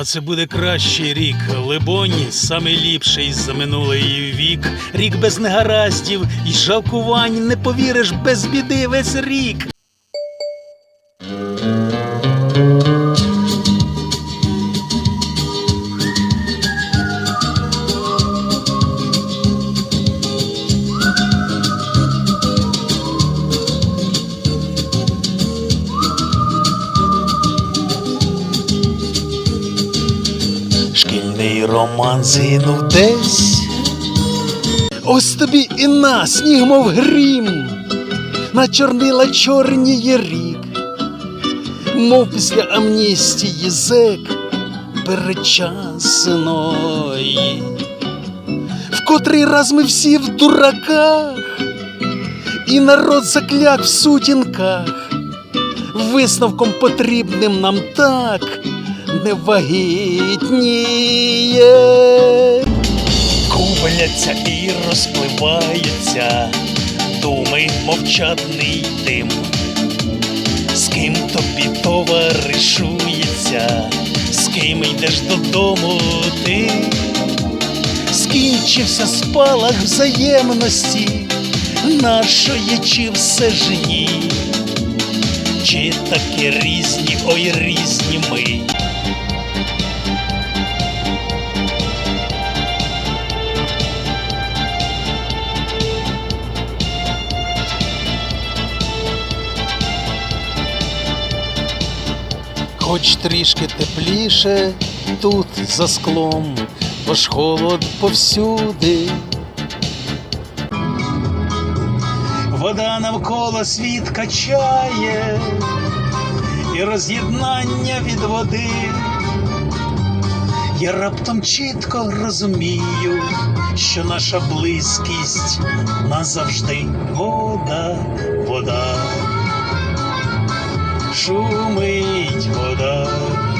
А це буде кращий рік, либонь, саме ліпший за минулий вік, рік без негараздів і жалкувань, не повіриш без біди весь рік. Роман згинув десь. Ось тобі і на сніг, мов грім, на чорнила чорніє рік, мов після амністії зек передчасної. В котрий раз ми всі в дураках, і народ закляк в сутінках, висновком потрібним нам так не вагітніє. Кубляться і розпливаються, думи мовчатний дим. З ким тобі товаришується, з ким йдеш додому ти, скінчився спалах взаємності, нашої чи все ж ні, чи таки різні, ой різні ми. Хоч трішки тепліше тут за склом, бо ж холод повсюди. Вода навколо світ качає, і роз'єднання від води. Я раптом чітко розумію, що наша близькість назавжди вода, вода шумить вода.